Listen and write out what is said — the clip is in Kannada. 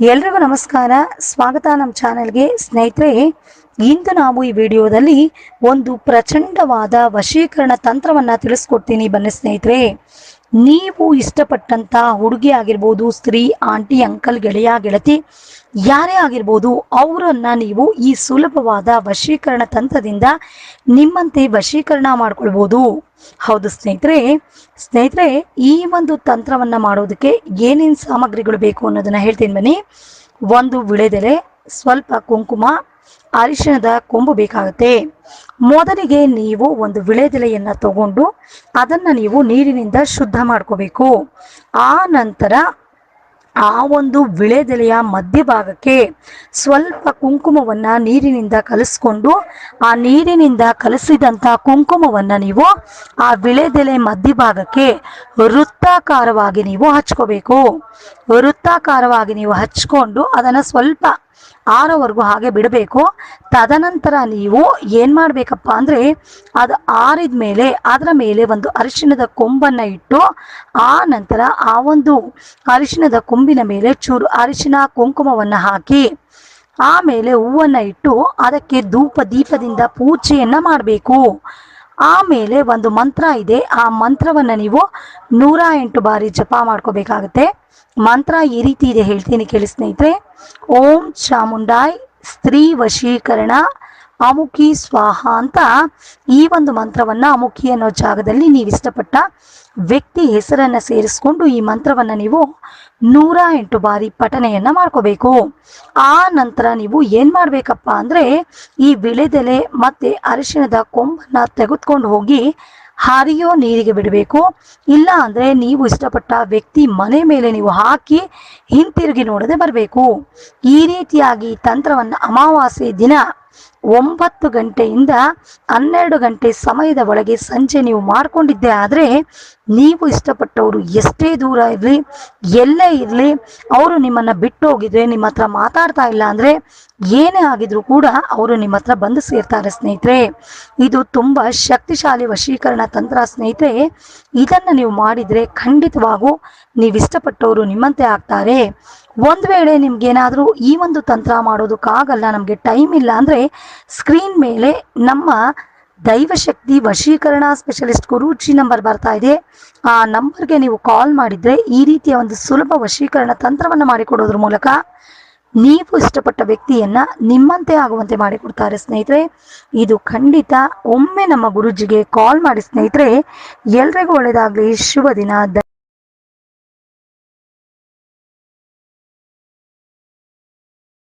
ಎಲ್ರಿಗೂ ನಮಸ್ಕಾರ. ಸ್ವಾಗತ ನಮ್ಮ ಚಾನೆಲ್ಗೆ. ಸ್ನೇಹಿತರೆ, ಇಂದು ನಾವು ಈ ವಿಡಿಯೋದಲ್ಲಿ ಒಂದು ಪ್ರಚಂಡವಾದ ವಶೀಕರಣ ತಂತ್ರವನ್ನು ತಿಳಿಸ್ಕೊಡ್ತೀನಿ ಬನ್ನಿ ಸ್ನೇಹಿತರೆ. ನೀವು ಇಷ್ಟಪಟ್ಟಂತ ಹುಡುಗಿ ಆಗಿರ್ಬೋದು, ಸ್ತ್ರೀ, ಆಂಟಿ, ಅಂಕಲ್, ಗೆಳೆಯ, ಗೆಳತಿ, ಯಾರೇ ಆಗಿರ್ಬೋದು, ಅವರನ್ನ ನೀವು ಈ ಸುಲಭವಾದ ವಶೀಕರಣ ತಂತ್ರದಿಂದ ನಿಮ್ಮಂತೆ ವಶೀಕರಣ ಮಾಡ್ಕೊಳ್ಬೋದು. ಹೌದು ಸ್ನೇಹಿತರೆ. ಸ್ನೇಹಿತರೆ, ಈ ಒಂದು ತಂತ್ರವನ್ನ ಮಾಡೋದಕ್ಕೆ ಏನೇನು ಸಾಮಗ್ರಿಗಳು ಬೇಕು ಅನ್ನೋದನ್ನ ಹೇಳ್ತೀನಿ ಬನ್ನಿ. ಒಂದು ವಿಳೆದೆಲೆ, ಸ್ವಲ್ಪ ಕುಂಕುಮ, ಅರಿಶಿಣದ ಕೊಂಬು ಬೇಕಾಗುತ್ತೆ. ಮೊದಲಿಗೆ ನೀವು ಒಂದು ವಿಳೆದೆಲೆಯನ್ನ ತಗೊಂಡು ಅದನ್ನ ನೀವು ನೀರಿನಿಂದ ಶುದ್ಧ ಮಾಡ್ಕೋಬೇಕು. ಆ ನಂತರ ಆ ಒಂದು ವಿಳೆದೆಲೆಯ ಮಧ್ಯಭಾಗಕ್ಕೆ ಸ್ವಲ್ಪ ಕುಂಕುಮವನ್ನ ನೀರಿನಿಂದ ಕಲಿಸ್ಕೊಂಡು, ಆ ನೀರಿನಿಂದ ಕಲಿಸಿದಂಥ ಕುಂಕುಮವನ್ನ ನೀವು ಆ ವಿಳೆದೆಲೆ ಮಧ್ಯಭಾಗಕ್ಕೆ ವೃತ್ತಾಕಾರವಾಗಿ ನೀವು ಹಚ್ಕೋಬೇಕು. ವೃತ್ತಾಕಾರವಾಗಿ ನೀವು ಹಚ್ಕೊಂಡು ಅದನ್ನ ಸ್ವಲ್ಪ ಆರೋವರೆಗೂ ಹಾಗೆ ಬಿಡಬೇಕು. ತದನಂತರ ನೀವು ಏನ್ ಮಾಡ್ಬೇಕಪ್ಪ ಅಂದ್ರೆ ಅದು ಆರಿದ ಮೇಲೆ, ಅದರ ಮೇಲೆ ಒಂದು ಅರಿಶಿಣದ ಕೊಂಬನ್ನ ಇಟ್ಟು, ಆ ನಂತರ ಆ ಒಂದು ಅರಿಶಿಣದ ಕೊಂಬಿನ ಮೇಲೆ ಚೂರು ಅರಿಶಿಣ ಕುಂಕುಮವನ್ನ ಹಾಕಿ ಆಮೇಲೆ ಹೂವನ್ನ ಇಟ್ಟು ಅದಕ್ಕೆ ಧೂಪ ದೀಪದಿಂದ ಪೂಜೆಯನ್ನ ಮಾಡಬೇಕು. ಆಮೇಲೆ ಒಂದು ಮಂತ್ರ ಇದೆ. ಆ ಮಂತ್ರವನ್ನ ನೀವು ನೂರ ಎಂಟು ಬಾರಿ ಜಪ ಮಾಡ್ಕೋಬೇಕಾಗತ್ತೆ. ಮಂತ್ರ ಈ ರೀತಿ ಇದೆ ಹೇಳ್ತೀನಿ ಕೇಳಿ ಸ್ನೇಹಿತರೆ. ಓಂ ಚಾಮುಂಡಾಯ್ ಸ್ತ್ರೀ ವಶೀಕರಣ ಅಮುಖಿ ಸ್ವಾಹ ಅಂತ ಈ ಒಂದು ಮಂತ್ರವನ್ನ ಅಮುಖಿ ಅನ್ನೋ ಜಾಗದಲ್ಲಿ ನೀವು ಇಷ್ಟಪಟ್ಟ ವ್ಯಕ್ತಿ ಹೆಸರನ್ನ ಸೇರಿಸ್ಕೊಂಡು ಈ ಮಂತ್ರವನ್ನ ನೀವು ನೂರ ಎಂಟು ಬಾರಿ ಪಠನೆಯನ್ನ ಮಾಡ್ಕೋಬೇಕು. ಆ ನಂತರ ನೀವು ಏನ್ ಮಾಡ್ಬೇಕಪ್ಪ ಅಂದ್ರೆ ಈ ವಿಳೆದೆಲೆ ಮತ್ತೆ ಅರಿಶಿಣದ ಕೊಂಬನ್ನ ತೆಗೆದುಕೊಂಡು ಹೋಗಿ ಹರಿಯೋ ನೀರಿಗೆ ಬಿಡಬೇಕು. ಇಲ್ಲ ಅಂದ್ರೆ ನೀವು ಇಷ್ಟಪಟ್ಟ ವ್ಯಕ್ತಿ ಮನೆ ಮೇಲೆ ನೀವು ಹಾಕಿ ಹಿಂತಿರುಗಿ ನೋಡದೆ ಬರಬೇಕು. ಈ ರೀತಿಯಾಗಿ ತಂತ್ರವನ್ನು ಅಮಾವಾಸ್ಯೆ ದಿನ ಒಂಬತ್ತು ಗಂಟೆಯಿಂದ ಹನ್ನೆರಡು ಗಂಟೆ ಸಮಯದ ಒಳಗೆ ಸಂಜೆ ನೀವು ಮಾಡ್ಕೊಂಡಿದ್ದೆ ಆದರೆ ನೀವು ಇಷ್ಟಪಟ್ಟವರು ಎಷ್ಟೇ ದೂರ ಇರಲಿ, ಎಲ್ಲೇ ಇರಲಿ, ಅವರು ನಿಮ್ಮನ್ನ ಬಿಟ್ಟು ಹೋಗಿದ್ರೆ ನಿಮ್ಮ ಹತ್ರ ಮಾತಾಡ್ತಾ ಇಲ್ಲ ಅಂದ್ರೆ ಏನೇ ಆಗಿದ್ರು ಕೂಡ ಅವರು ನಿಮ್ಮ ಹತ್ರ ಬಂದು ಸೇರ್ತಾರೆ ಸ್ನೇಹಿತರೆ. ಇದು ತುಂಬಾ ಶಕ್ತಿಶಾಲಿ ವಶೀಕರಣ ತಂತ್ರ ಸ್ನೇಹಿತರೆ. ಇದನ್ನು ನೀವು ಮಾಡಿದ್ರೆ ಖಂಡಿತವಾಗೂ ನೀವು ಇಷ್ಟಪಟ್ಟವರು ನಿಮ್ಮಂತೆ ಆಗ್ತಾರೆ. ಒಂದು ವೇಳೆ ನಿಮ್ಗೇನಾದ್ರೂ ಈ ಒಂದು ತಂತ್ರ ಮಾಡೋದಕ್ಕಾಗಲ್ಲ, ನಮಗೆ ಟೈಮ್ ಇಲ್ಲ ಅಂದ್ರೆ ಸ್ಕ್ರೀನ್ ಮೇಲೆ ನಮ್ಮ ದೈವಶಕ್ತಿ ವಶೀಕರಣ ಸ್ಪೆಷಲಿಸ್ಟ್ ಗುರೂಜಿ ನಂಬರ್ ಬರ್ತಾ ಇದೆ. ಆ ನಂಬರ್ಗೆ ನೀವು ಕಾಲ್ ಮಾಡಿದ್ರೆ ಈ ರೀತಿಯ ಒಂದು ಸುಲಭ ವಶೀಕರಣ ತಂತ್ರವನ್ನು ಮಾಡಿಕೊಡೋದ್ರ ಮೂಲಕ ನೀವು ಇಷ್ಟಪಟ್ಟ ವ್ಯಕ್ತಿಯನ್ನ ನಿಮ್ಮಂತೆ ಆಗುವಂತೆ ಮಾಡಿಕೊಡ್ತಾರೆ ಸ್ನೇಹಿತರೆ. ಇದು ಖಂಡಿತ ಒಮ್ಮೆ ನಮ್ಮ ಗುರುಜಿಗೆ ಕಾಲ್ ಮಾಡಿ ಸ್ನೇಹಿತರೆ, ಎಲ್ರಿಗೂ ಒಳ್ಳೆಯದಾಗಲಿ ಶುಭ ದಿನ.